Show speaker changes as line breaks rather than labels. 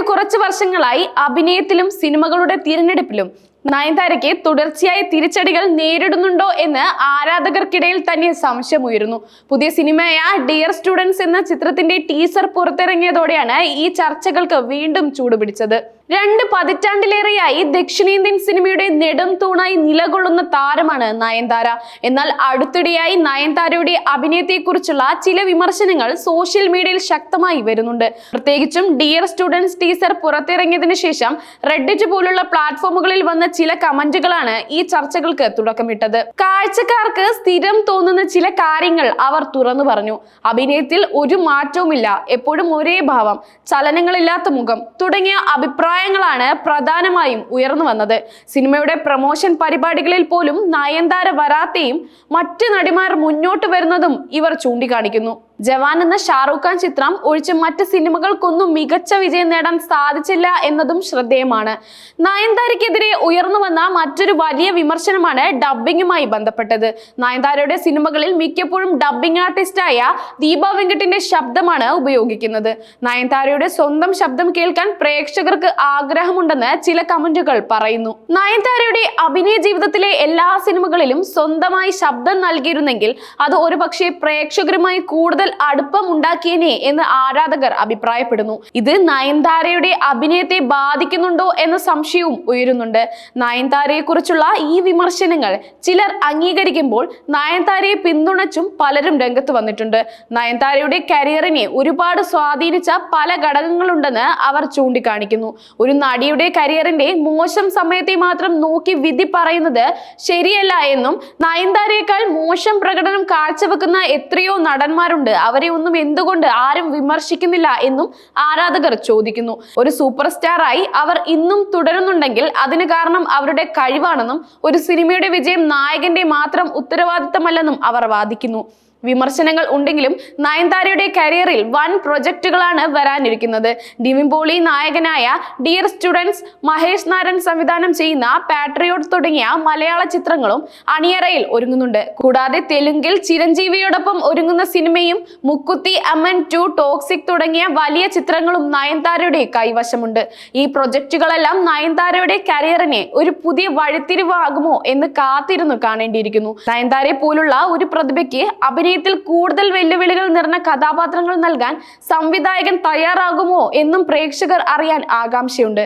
കഴിഞ്ഞ കുറച്ച് വർഷങ്ങളായി അഭിനയത്തിലും സിനിമകളുടെ തിരഞ്ഞെടുപ്പിലും നയൻതാരയ്ക്ക് തുടർച്ചയായ തിരിച്ചടികൾ നേരിടുന്നുണ്ടോ എന്ന് ആരാധകർക്കിടയിൽ തന്നെ സംശയമുയരുന്നു. പുതിയ സിനിമയായ ഡിയർ സ്റ്റുഡൻസ് എന്ന ചിത്രത്തിന്റെ ടീസർ പുറത്തിറങ്ങിയതോടെയാണ് ഈ ചർച്ചകൾക്ക് വീണ്ടും ചൂടുപിടിച്ചത്. രണ്ട് പതിറ്റാണ്ടിലേറെയായി ദക്ഷിണേന്ത്യൻ സിനിമയുടെ നെടും തൂണായി നിലകൊള്ളുന്ന താരമാണ് നയൻതാര. എന്നാൽ അടുത്തിടെയായി നയൻതാരയുടെ അഭിനയത്തെക്കുറിച്ചുള്ള ചില വിമർശനങ്ങൾ സോഷ്യൽ മീഡിയയിൽ ശക്തമായി വരുന്നുണ്ട്. പ്രത്യേകിച്ചും ഡിയർ സ്റ്റുഡൻസ് ടീസർ പുറത്തിറങ്ങിയതിനു ശേഷം റെഡിറ്റ് പോലുള്ള പ്ലാറ്റ്ഫോമുകളിൽ വന്ന ചില കമന്റുകളാണ് ഈ ചർച്ചകൾക്ക് തുടക്കമിട്ടത്. കാഴ്ചക്കാർക്ക് സ്ഥിരം തോന്നുന്ന ചില കാര്യങ്ങൾ അവർ തുറന്നു പറഞ്ഞു. അഭിനയത്തിൽ ഒരു മാറ്റവുമില്ല എപ്പോഴും ഒരേ ഭാവം ചലനങ്ങളില്ലാത്ത മുഖം തുടങ്ങിയ അഭിപ്രായങ്ങളാണ് പ്രധാനമായും ഉയർന്നു വന്നത്. സിനിമയുടെ പ്രൊമോഷൻ പരിപാടികളിൽ പോലും നയൻതാര വരാത്തെയും മറ്റ് നടിമാർ മുന്നോട്ട് വരുന്നതും ഇവർ ചൂണ്ടിക്കാണിക്കുന്നു. ജവാൻ എന്ന ഷാറൂഖ് ഖാൻ ചിത്രം ഒഴിച്ച് മറ്റ് സിനിമകൾക്കൊന്നും മികച്ച വിജയം നേടാൻ സാധിച്ചില്ല എന്നതും ശ്രദ്ധേയമാണ്. നയൻതാരയ്ക്കെതിരെ ഉയർന്നു വന്ന മറ്റൊരു വലിയ വിമർശനമാണ് ഡബ്ബിങ്ങുമായി ബന്ധപ്പെട്ടത്. നയൻതാരയുടെ സിനിമകളിൽ മിക്കപ്പോഴും ഡബ്ബിംഗ് ആർട്ടിസ്റ്റായ ദീപ വെങ്കട്ടിന്റെ ശബ്ദമാണ് ഉപയോഗിക്കുന്നത്. നയൻതാരയുടെ സ്വന്തം ശബ്ദം കേൾക്കാൻ പ്രേക്ഷകർക്ക് ആഗ്രഹമുണ്ടെന്ന് ചില കമന്റുകൾ പറയുന്നു. നയൻതാരയുടെ അഭിനയ ജീവിതത്തിലെ എല്ലാ സിനിമകളിലും സ്വന്തമായി ശബ്ദം നൽകിയിരുന്നെങ്കിൽ അത് ഒരുപക്ഷെ പ്രേക്ഷകരുമായി കൂടുതൽ അടുപ്പം ഉണ്ടാക്കിയനെ എന്ന് ആരാധകർ അഭിപ്രായപ്പെടുന്നു. ഇത് നയൻതാരയുടെ അഭിനയത്തെ ബാധിക്കുന്നുണ്ടോ എന്ന സംശയവും ഉയരുന്നുണ്ട്. നയൻതാരയെ കുറിച്ചുള്ള ഈ വിമർശനങ്ങൾ ചിലർ അംഗീകരിക്കുമ്പോൾ നയൻതാരയെ പിന്തുണച്ചും പലരും രംഗത്ത് വന്നിട്ടുണ്ട്. നയൻതാരയുടെ കരിയറിനെ ഒരുപാട് സ്വാധീനിച്ച പല ഘടകങ്ങളുണ്ടെന്ന് അവർ ചൂണ്ടിക്കാണിക്കുന്നു. ഒരു നടിയുടെ കരിയറിന്റെ മോശം സമയത്തെ മാത്രം നോക്കി വിധി പറയുന്നത് ശരിയല്ല എന്നും നയൻതാരയേക്കാൾ മോശം പ്രകടനം കാഴ്ചവെക്കുന്ന എത്രയോ നടന്മാരുണ്ട് അവരെ ഒന്നും എന്തുകൊണ്ട് ആരും വിമർശിക്കുന്നില്ല എന്നും ആരാധകർ ചോദിക്കുന്നു. ഒരു സൂപ്പർ സ്റ്റാറായി അവർ ഇന്നും തുടരുന്നുണ്ടെങ്കിൽ അതിന് കാരണം അവരുടെ കഴിവാണെന്നും ഒരു സിനിമയുടെ വിജയം നായകന്റെ മാത്രം ഉത്തരവാദിത്തമല്ലെന്നും അവർ വാദിക്കുന്നു. വിമർശനങ്ങൾ ഉണ്ടെങ്കിലും നയൻതാരയുടെ കരിയറിൽ വൻ പ്രൊജക്റ്റുകളാണ് വരാനിരിക്കുന്നത്. ഡിവിൻ നായകനായ ഡിയർ സ്റ്റുഡൻസ് മഹേഷ് നാരൻ സംവിധാനം ചെയ്യുന്ന പാട്രിയോട്ട് തുടങ്ങിയ മലയാള ചിത്രങ്ങളും അണിയറയിൽ ഒരുങ്ങുന്നുണ്ട്. കൂടാതെ തെലുങ്കിൽ ചിരഞ്ജീവിയോടൊപ്പം ഒരുങ്ങുന്ന സിനിമയും മുക്കുത്തി അമൻ ടു ടോക്സിക് തുടങ്ങിയ വലിയ ചിത്രങ്ങളും നയൻതാരയുടെ കൈവശമുണ്ട്. ഈ പ്രൊജക്റ്റുകളെല്ലാം നയൻതാരയുടെ കരിയറിനെ ഒരു പുതിയ വഴിത്തിരിവാകുമോ എന്ന് കാത്തിരുന്നു കാണേണ്ടിയിരിക്കുന്നു. നയൻതാരയെ പോലുള്ള ഒരു പ്രതിഭയ്ക്ക് അഭിനയത്തിൽ കൂടുതൽ വെല്ലുവിളികൾ നിറഞ്ഞ കഥാപാത്രങ്ങൾ നൽകാൻ സംവിധായകൻ തയ്യാറാകുമോ എന്നും പ്രേക്ഷകർ അറിയാൻ ആകാംക്ഷയുണ്ട്.